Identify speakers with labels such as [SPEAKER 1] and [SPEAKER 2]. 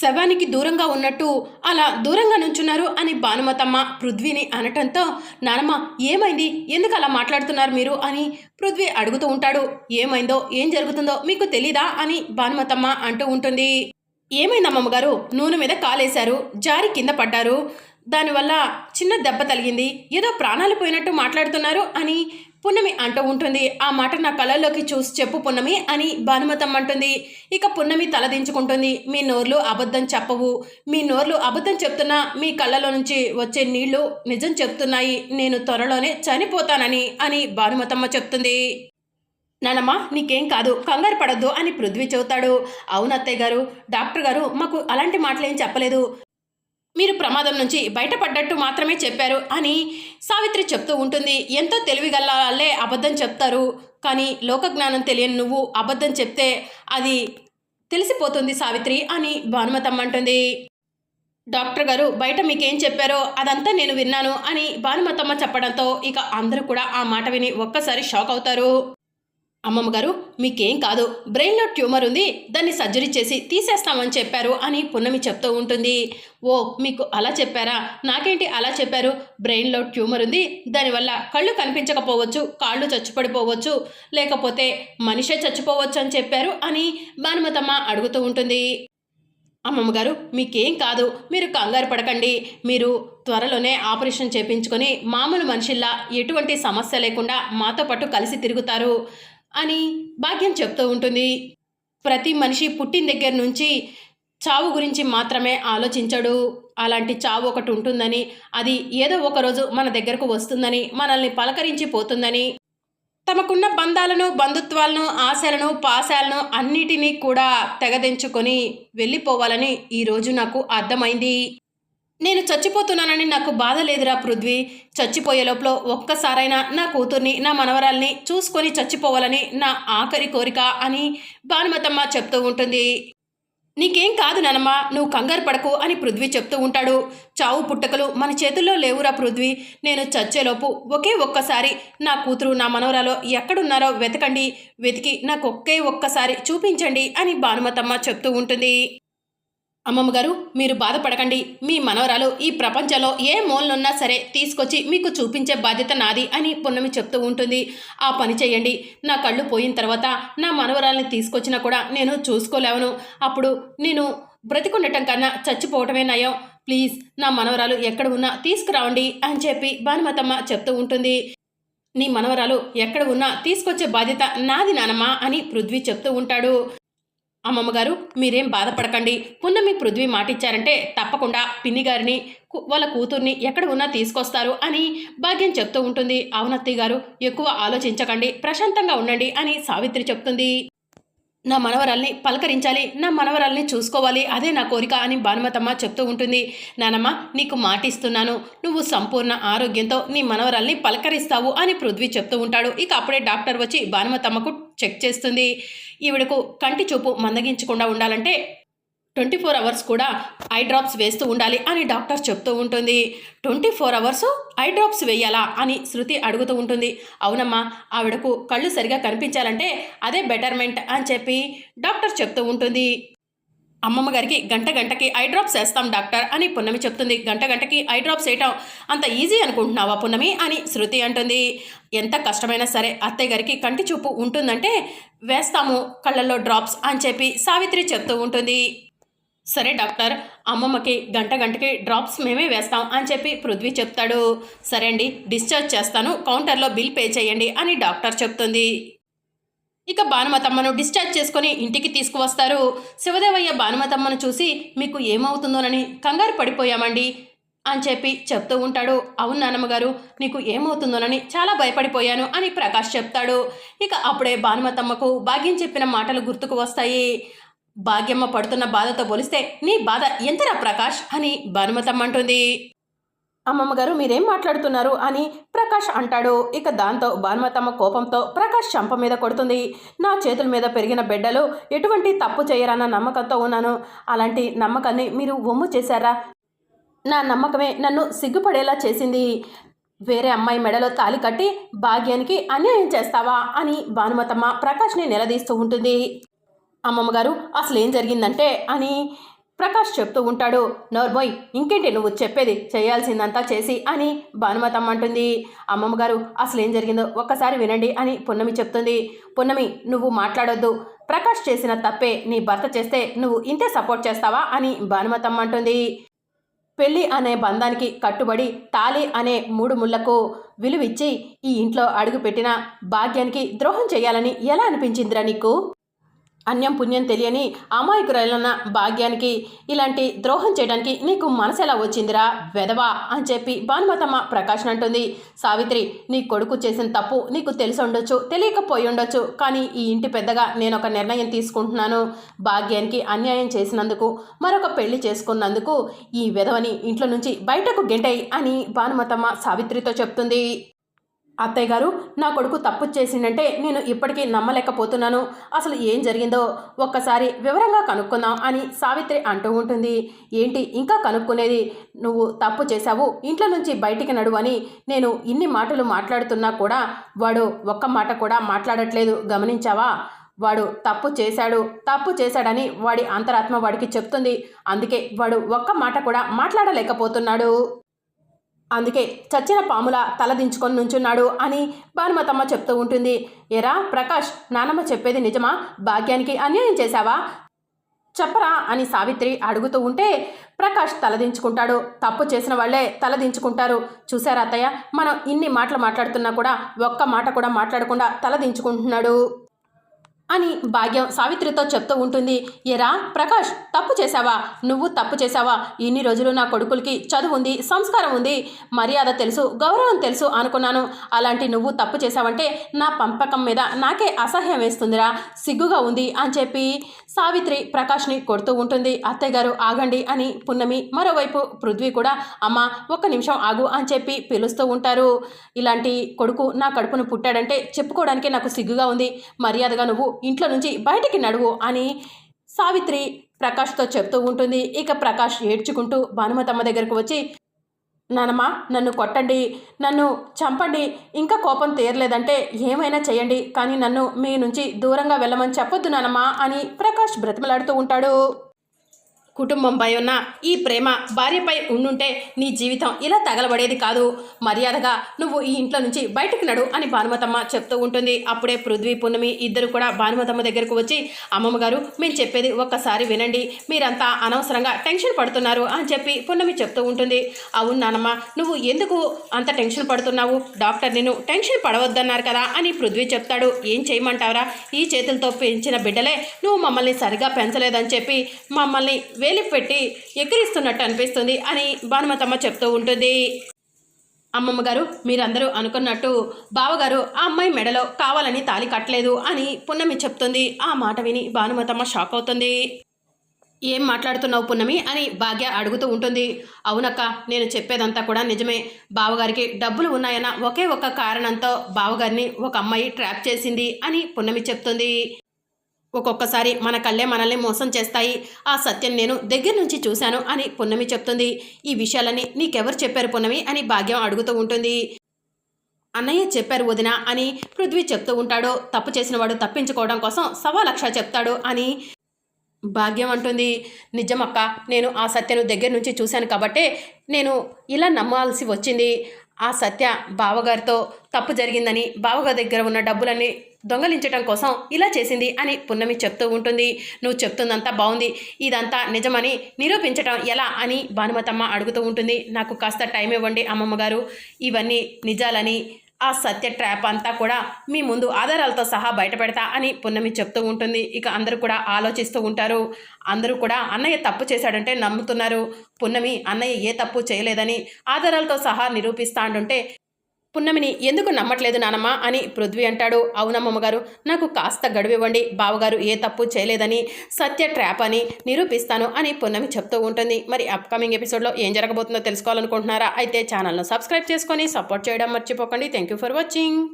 [SPEAKER 1] శవానికి దూరంగా ఉన్నట్టు అలా దూరంగా నుంచున్నారు అని భానుమతమ్మ పృథ్వీని అనటంతో నానమ్మ ఏమైంది? ఎందుకు అలా మాట్లాడుతున్నారు మీరు? అని పృథ్వీ అడుగుతూ ఉంటాడు. ఏమైందో? ఏం జరుగుతుందో మీకు తెలీదా? అని భానుమతమ్మ అంటూ ఉంటుంది. ఏమైందమ్మమ్మ గారు నూనె మీద కాలేశారు జారి కింద పడ్డారు. దానివల్ల చిన్న దెబ్బ తలిగింది ఏదో ప్రాణాలు పోయినట్టు మాట్లాడుతున్నారు అని పున్నమి అంటూ ఉంటుంది. ఆ మాట నా కళ్ళల్లోకి చూసి చెప్పు పున్నమి అని భానుమతమ్మ అంటుంది. ఇక పున్నమి తలదించుకుంటుంది మీ నోర్లు అబద్ధం చెప్పవు. మీ నోర్లు అబద్ధం చెప్తున్నా మీ కళ్ళలో నుంచి వచ్చే నీళ్ళు నిజం చెప్తున్నాయి. నేను త్వరలోనే చనిపోతానని అని భానుమతమ్మ చెప్తుంది. నానమ్మ నీకేం కాదు. కంగారు పడద్దు అని పృథ్వీ చెబుతాడు. అవును అత్తయ్య గారు డాక్టర్ గారు మాకు అలాంటి మాటలేం చెప్పలేదు. మీరు ప్రమాదం నుంచి బయటపడ్డట్టు మాత్రమే చెప్పారు అని సావిత్రి చెప్తూ ఉంటుంది. ఎంతో తెలివిగల అబద్ధం చెప్తారు. కానీ లోకజ్ఞానం తెలియని నువ్వు అబద్ధం చెప్తే అది తెలిసిపోతుంది సావిత్రి అని భానుమతమ్మ అంటుంది. డాక్టర్ గారు బయట మీకేం చెప్పారో అదంతా నేను విన్నాను అని భానుమతమ్మ చెప్పడంతో ఇక అందరూ కూడా ఆ మాట విని ఒక్కసారి షాక్ అవుతారు. అమ్మమ్మ గారు మీకేం కాదు. బ్రెయిన్లో ట్యూమర్ ఉంది దాన్ని సర్జరీ చేసి తీసేస్తామని చెప్పారు అని పున్నమి చెప్తూ ఉంటుంది. ఓ మీకు అలా చెప్పారా? నాకేంటి అలా చెప్పారు? బ్రెయిన్లో ట్యూమర్ ఉంది దానివల్ల కళ్ళు కనిపించకపోవచ్చు కాళ్ళు చచ్చిపడిపోవచ్చు లేకపోతే మనిషే చచ్చిపోవచ్చు అని చెప్పారు అని భానుమతమ్మ అడుగుతూ ఉంటుంది. అమ్మమ్మ గారు మీకేం కాదు మీరు కంగారు పడకండి. మీరు త్వరలోనే ఆపరేషన్ చేపించుకొని మామూలు మనిషిల్లా ఎటువంటి సమస్య లేకుండా మాతో పాటు కలిసి తిరుగుతారు. అని భాగ్యం చెప్తూ ఉంటుంది. ప్రతి మనిషి పుట్టిన దగ్గర నుంచి చావు గురించి మాత్రమే ఆలోచించడు. అలాంటి చావు ఒకటి ఉంటుందని అది ఏదో ఒకరోజు మన దగ్గరకు వస్తుందని మనల్ని పలకరించి పోతుందని తమకున్న బంధాలను బంధుత్వాలను ఆశలను పాశాలను అన్నిటినీ కూడా తెగదెంచుకొని వెళ్ళిపోవాలని ఈరోజు నాకు అర్థమైంది. నేను చచ్చిపోతున్నానని నాకు బాధ లేదురా పృథ్వీ. చచ్చిపోయే లోపల ఒక్కసారైనా నా కూతుర్ని నా మనవరాల్ని చూసుకొని చచ్చిపోవాలని నా ఆఖరి కోరిక అని భానుమతమ్మ చెప్తూ ఉంటుంది. నీకేం కాదు నానమ్మ నువ్వు కంగారు పడకు అని పృథ్వీ చెప్తూ ఉంటాడు. చావు పుట్టకలు మన చేతుల్లో లేవురా పృథ్వీ. నేను చచ్చేలోపు ఒకే ఒక్కసారి నా కూతురు నా మనవరాలో ఎక్కడున్నారో వెతకండి. వెతికి నాకు ఒకే ఒక్కసారి చూపించండి అని భానుమతమ్మ చెప్తూ ఉంటుంది. అమ్మమ్మ గారు మీరు బాధపడకండి. మీ మనవరాలు ఈ ప్రపంచంలో ఏ మూలనున్నా సరే తీసుకొచ్చి మీకు చూపించే బాధ్యత నాది అని పున్నమి చెప్తూ ఉంటుంది. ఆ పని చేయండి. నా కళ్ళు పోయిన తర్వాత నా మనవరాల్ని తీసుకొచ్చినా కూడా నేను చూసుకోలేవను. అప్పుడు నేను బ్రతికుండటం కన్నా చచ్చిపోవటమే నయం. ప్లీజ్ నా మనవరాలు ఎక్కడ ఉన్నా తీసుకురావండి అని చెప్పి భానుమతమ్మ చెప్తూ ఉంటుంది. నీ మనవరాలు ఎక్కడ ఉన్నా తీసుకొచ్చే బాధ్యత నాది నానమ్మ అని పృథ్వీ చెప్తూ ఉంటాడు. అమ్మమ్మ గారు మీరేం బాధపడకండి. పున్నమి పృథ్వీ మాటిచ్చారంటే తప్పకుండా పిన్ని గారిని కు- వాళ్ళ కూతుర్ని ఎక్కడ ఉన్నా తీసుకొస్తారు అని భాగ్యం చెప్తూ ఉంటుంది. అవునత్తయ్య గారు ఎక్కువ ఆలోచించకండి ప్రశాంతంగా ఉండండి అని సావిత్రి చెప్తుంది. నా మనవరాల్ని పలకరించాలి నా మనవరాల్ని చూసుకోవాలి అదే నా కోరిక అని భానుమతమ్మ చెప్తూ ఉంటుంది. నానమ్మ నీకు మాటిస్తున్నాను. నువ్వు సంపూర్ణ ఆరోగ్యంతో నీ మనవరాల్ని పలకరిస్తావు అని పృథ్వీ చెప్తూ ఉంటాడు. ఇక అప్పుడే డాక్టర్ వచ్చి భానుమతమ్మకు చెక్ చేస్తుంది. ఈవిడకు కంటి చూపు మందగించకుండా ఉండాలంటే ట్వంటీ ఫోర్ అవర్స్ కూడా ఐ డ్రాప్స్ వేస్తూ ఉండాలి అని డాక్టర్ చెప్తూ ఉంటుంది. Twenty four hours eye drops వేయాలా అని శృతి అడుగుతూ ఉంటుంది. అవునమ్మా ఆవిడకు కళ్ళు సరిగా కనిపించాలంటే అదే బెటర్మెంట్ అని చెప్పి డాక్టర్ చెప్తూ ఉంటుంది. అమ్మమ్మ గారికి గంట గంటకి ఐ డ్రాప్స్ వేస్తాం డాక్టర్ అని పున్నమి చెప్తుంది. గంట గంటకి ఐ డ్రాప్స్ వేయటం అంత ఈజీ అనుకుంటున్నావా పున్నమి అని శృతి అంటుంది. ఎంత కష్టమైనా సరే అత్తయ్య గారికి కంటి చూపు ఉంటుందంటే వేస్తాము కళ్ళల్లో డ్రాప్స్ అని చెప్పి సావిత్రి చెప్తూ ఉంటుంది. సరే డాక్టర్ అమ్మమ్మకి గంట గంటకి డ్రాప్స్ మేమే వేస్తాం అని చెప్పి పృథ్వీ చెప్తాడు. సరే అండి డిశ్చార్జ్ చేస్తాను కౌంటర్లో బిల్ పే చేయండి అని డాక్టర్ చెప్తుంది. ఇక భానుమతమ్మను డిశ్చార్జ్ చేసుకొని ఇంటికి తీసుకువస్తారు. శివదేవయ్య భానుమతమ్మను చూసి మీకు ఏమవుతుందోనని కంగారు పడిపోయామండి అని చెప్పి చెప్తూ ఉంటాడు. అవును నాన్నమ్మగారు నీకు ఏమవుతుందోనని చాలా భయపడిపోయాను అని ప్రకాష్ చెప్తాడు. ఇక అప్పుడే భానుమతమ్మకు భాగ్యం చెప్పిన మాటలు గుర్తుకు వస్తాయి. భాగ్యమ్మ పడుతున్న బాధతో పోలిస్తే నీ బాధ ఎంతరా ప్రకాష్ అని భానుమతమ్మ అంటుంది. అమ్మమ్మ గారు మీరేం మాట్లాడుతున్నారు అని ప్రకాష్ అంటాడు. ఇక దాంతో భానుమతమ్మ కోపంతో ప్రకాష్ చంప మీద కొడుతుంది. నా చేతుల మీద పెరిగిన బిడ్డలు ఎటువంటి తప్పు చేయరన్న నమ్మకంతో ఉన్నాను. అలాంటి నమ్మకాన్ని మీరు ఒమ్ము చేశారా? నా నమ్మకమే నన్ను సిగ్గుపడేలా చేసింది. వేరే అమ్మాయి మెడలో తాలి కట్టి భాగ్యానికి అన్యాయం చేస్తావా అని భానుమతమ్మ ప్రకాష్ని నిలదీస్తూ ఉంటుంది. అమ్మమ్మ గారు అసలు ఏం జరిగిందంటే అని ప్రకాష్ చెప్తూ ఉంటాడు. నోర్బోయ్ ఇంకేంటి నువ్వు చెప్పేది? చేయాల్సిందంతా చేసి అని భానుమతమ్మ అంటుంది. అమ్మమ్మ గారు అసలు ఏం జరిగిందో ఒక్కసారి వినండి అని పున్నమి చెప్తుంది. పున్నమి నువ్వు మాట్లాడొద్దు. ప్రకాష్ చేసిన తప్పే నీ భర్త చేస్తే నువ్వు ఇంతే సపోర్ట్ చేస్తావా అని భానుమతమ్మ అంటుంది. పెళ్ళి అనే బంధానికి కట్టుబడి తాలి అనే మూడు ముళ్ళకు విలువిచ్చి ఈ ఇంట్లో అడుగుపెట్టిన భాగ్యానికి ద్రోహం చేయాలని ఎలా అనిపించిందిరా నీకు? అన్యం పుణ్యం తెలియని అమాయకురాలన్న భాగ్యానికి ఇలాంటి ద్రోహం చేయడానికి నీకు మనసు ఎలా వచ్చిందిరా? వెదవా అని చెప్పి భానుమతమ్మ ప్రకాశం అంటుంది. సావిత్రి నీ కొడుకు చేసిన తప్పు నీకు తెలిసి ఉండొచ్చు తెలియకపోయి ఉండొచ్చు కానీ ఈ ఇంటి పెద్దగా నేను ఒక నిర్ణయం తీసుకుంటున్నాను. భాగ్యానికి అన్యాయం చేసినందుకు మరొక పెళ్ళి చేసుకున్నందుకు ఈ వెధవని ఇంట్లో నుంచి బయటకు గెంటై అని భానుమతమ్మ సావిత్రితో చెప్తుంది. అత్తయ్య గారు నా కొడుకు తప్పు చేసిందంటే నేను ఇప్పటికీ నమ్మలేకపోతున్నాను. అసలు ఏం జరిగిందో ఒక్కసారి వివరంగా కనుక్కుందాం అని సావిత్రి అంటూ ఉంటుంది. ఏంటి ఇంకా కనుక్కునేది? నువ్వు తప్పు చేశావు ఇంట్లో నుంచి బయటికి నడువు అని నేను ఇన్ని మాటలు మాట్లాడుతున్నా కూడా వాడు ఒక్క మాట కూడా మాట్లాడట్లేదు. గమనించావా? వాడు తప్పు చేశాడు తప్పు చేశాడని వాడి అంతరాత్మ వాడికి చెప్తుంది. అందుకే వాడు ఒక్క మాట కూడా మాట్లాడలేకపోతున్నాడు. అందుకే చచ్చిన పాముల తలదించుకొని నుంచున్నాడు అని భానుమతమ్మ చెప్తూ ఉంటుంది. ఎరా ప్రకాష్ నానమ్మ చెప్పేది నిజమా? భాగ్యానికి అన్యాయం చేశావా? చెప్పరా అని సావిత్రి అడుగుతూ ఉంటే ప్రకాష్ తలదించుకుంటాడు తప్పు చేసిన వాళ్ళే తలదించుకుంటారు చూసారా అత్తయ్య? మనం ఇన్ని మాటలు మాట్లాడుతున్నా కూడా ఒక్క మాట కూడా మాట్లాడకుండా తలదించుకుంటున్నాడు అని భాగ్యం సావిత్రితో చెప్తూ ఉంటుంది. ఎరా ప్రకాష్ తప్పు చేశావా? నువ్వు తప్పు చేశావా? ఇన్ని రోజులు నా కొడుకులకి చదువు ఉంది సంస్కారం ఉంది మర్యాద తెలుసు గౌరవం తెలుసు అనుకున్నాను. అలాంటి నువ్వు తప్పు చేశావంటే నా పంపకం మీద నాకే అసహ్యం వేస్తుందిరా సిగ్గుగా ఉంది అని చెప్పి సావిత్రి ప్రకాష్ని కొడుతూ ఉంటుంది. అత్తయ్య గారు ఆగండి అని పున్నమి మరోవైపు పృథ్వీ కూడా అమ్మ ఒక్క నిమిషం ఆగు అని చెప్పి పిలుస్తూ ఉంటారు. ఇలాంటి కొడుకు నా కడుపును పుట్టాడంటే చెప్పుకోవడానికి నాకు సిగ్గుగా ఉంది మర్యాదగా నువ్వు ఇంట్లో నుంచి బయటికి నడువు అని సావిత్రి ప్రకాష్తో చెప్తూ ఉంటుంది. ఇక ప్రకాష్ ఏడ్చుకుంటూ భానుమతమ్మ దగ్గరకు వచ్చి నానమ్మ నన్ను కొట్టండి నన్ను చంపండి. ఇంకా కోపం తీరలేదంటే ఏమైనా చేయండి. కానీ నన్ను మీ నుంచి దూరంగా వెళ్ళమని చెప్పొద్దు నానమ్మ అని ప్రకాష్ బ్రతిమలాడుతూ ఉంటాడు. కుటుంబంపై ఉన్న ఈ ప్రేమ భార్యపై ఉండుంటే నీ జీవితం ఇలా తగలబడేది కాదు. మర్యాదగా నువ్వు ఈ ఇంట్లో నుంచి బయటకు నడు అని భానుమతమ్మ చెప్తూ ఉంటుంది. అప్పుడే పృథ్వీ పున్నమి ఇద్దరు కూడా భానుమతమ్మ దగ్గరకు వచ్చి అమ్మమ్మ గారు మేము చెప్పేది ఒక్కసారి వినండి. మీరంతా అనవసరంగా టెన్షన్ పడుతున్నారు అని చెప్పి పున్నమి చెప్తూ ఉంటుంది. అవును నానమ్మ నువ్వు ఎందుకు అంత టెన్షన్ పడుతున్నావు? డాక్టర్ నేను టెన్షన్ పడవద్దన్నారు కదా అని పృథ్వీ చెప్తాడు. ఏం చేయమంటావరా? ఈ చేతులతో పెంచిన బిడ్డలే నువ్వు మమ్మల్ని సరిగా పెంచలేదని చెప్పి మమ్మల్ని వేలి పెట్టి ఎక్కిరిస్తున్నట్టు అనిపిస్తుంది అని భానుమతమ్మ చెప్తూ ఉంటుంది. అమ్మమ్మ గారు మీరందరూ అనుకున్నట్టు బావగారు ఆ అమ్మాయి మెడలో కావాలని తాలి కట్టలేదు అని పున్నమి చెప్తుంది. ఆ మాట విని భానుమతమ్మ షాక్ అవుతుంది. ఏం మాట్లాడుతున్నావు పున్నమి? అని భాగ్య అడుగుతూ ఉంటుంది. అవునక్క నేను చెప్పేదంతా కూడా నిజమే. బావగారికి డబ్బులు ఉన్నాయన్న ఒకే ఒక్క కారణంతో బావగారిని ఒక అమ్మాయి ట్రాప్ చేసింది అని పున్నమి చెప్తుంది. ఒక్కొక్కసారి మన కళ్ళే మనల్ని మోసం చేస్తాయి. ఆ సత్యం నేను దగ్గర నుంచి చూశాను అని పున్నమి చెప్తుంది. ఈ విషయాలని నీకెవరు చెప్పారు పున్నమి అని భాగ్యం అడుగుతూ ఉంటుంది. అన్నయ్య చెప్పారు వదిన అని పృథ్వీ చెప్తూ ఉంటాడు. తప్పు చేసిన వాడు తప్పించుకోవడం కోసం సవా లక్ష చెప్తాడు అని భాగ్యం అంటుంది. నిజమక్క నేను ఆ సత్యను దగ్గర నుంచి చూశాను కాబట్టే నేను ఇలా నమ్మాల్సి వచ్చింది. ఆ సత్య బావగారితో తప్పు జరిగిందని బావగారి దగ్గర ఉన్న డబ్బులన్నీ దొంగలించడం కోసం ఇలా చేసింది అని పున్నమి చెప్తూ ఉంటుంది. నువ్వు చెప్తుందంతా బాగుంది. ఇదంతా నిజమని నిరూపించటం ఎలా అని భానుమతమ్మ అడుగుతూ ఉంటుంది. నాకు కాస్త టైం ఇవ్వండి అమ్మమ్మగారు ఇవన్నీ నిజాలని ఆ సత్య ట్రాప్ అంతా కూడా మీ ముందు ఆధారాలతో సహా బయటపెడతా అని పున్నమి చెప్తూ ఉంటుంది. ఇక అందరూ కూడా ఆలోచిస్తూ ఉంటారు. అందరూ కూడా అన్నయ్య తప్పు చేశాడంటే నమ్ముతున్నారు. పున్నమి అన్నయ్య ఏ తప్పు చేయలేదని ఆధారాలతో సహా నిరూపిస్తా అంటుంటే పున్నమిని ఎందుకు నమ్మట్లేదు నానమ్మ అని పృథ్వీ అంటాడు. అవునమ్మమ్మ గారు నాకు కాస్త గడువివ్వండి. బావగారు ఏ తప్పు చేయలేదని సత్య ట్రాప్ అని నిరూపిస్తాను అని పున్నమి చెప్తూ ఉంటుంది. మరి అప్కమింగ్ ఎపిసోడ్లో ఏం జరగబోతుందో తెలుసుకోవాలనుకుంటున్నారా? అయితే ఛానల్ను సబ్స్క్రైబ్ చేసుకొని సపోర్ట్ చేయడం మర్చిపోకండి. Thank you for watching.